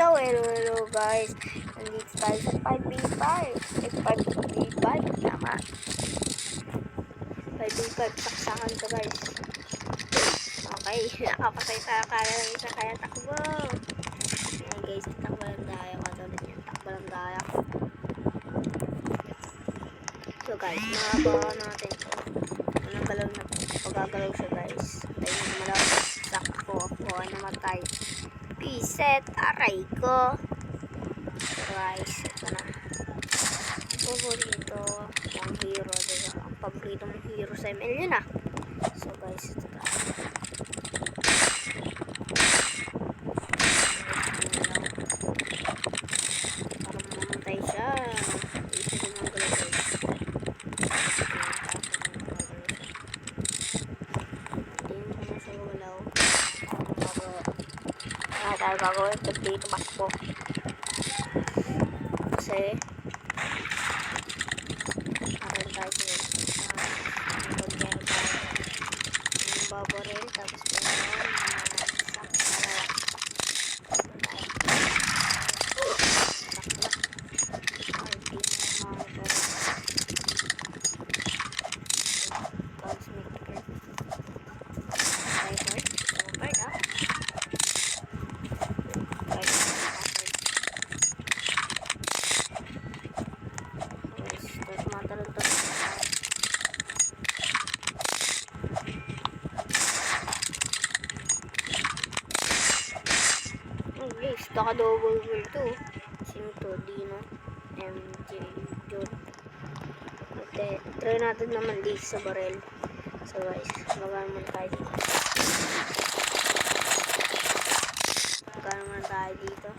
So, hello, hello guys. Nandito tayo sa 5v5. Eh, 5v5. Tama. 5v5. Saksakan to guys. Okay. Nakapatay tayo kaya ng isa kaya takbo. Ayan guys. Takbo lang tayo. Katulad yan. Takbo lang tayo. So guys, makagawa natin to. Anong galaw na pagagalaw siya guys. Tayo na malapit. Sakko. Ako namatay. Piset. Aray ko. Guys, ito na. Paborito ang hero. Diba? Ang paborito mong hero sa ML yun ah. So guys, ito tayo. Para mamatay siya. Isa din ang galaw guys. Tingin ko na sa galaw. Gagawin? Pag dito bakbo. Kasi guys, naka double wheel to. Sino to? Dino. MJ. John. Okay, try natin naman dito sa barrel. So guys, magaan muna tayo dito. Magaan muna tayo dito.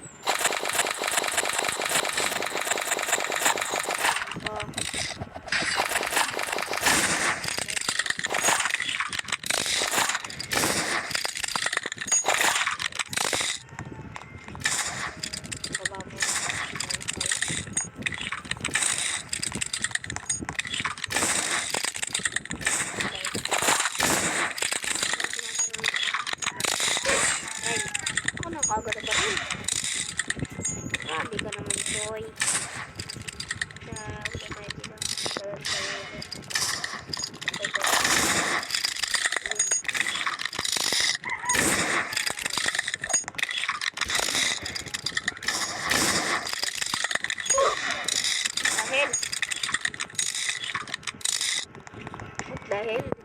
rồi Hãy subscribe cho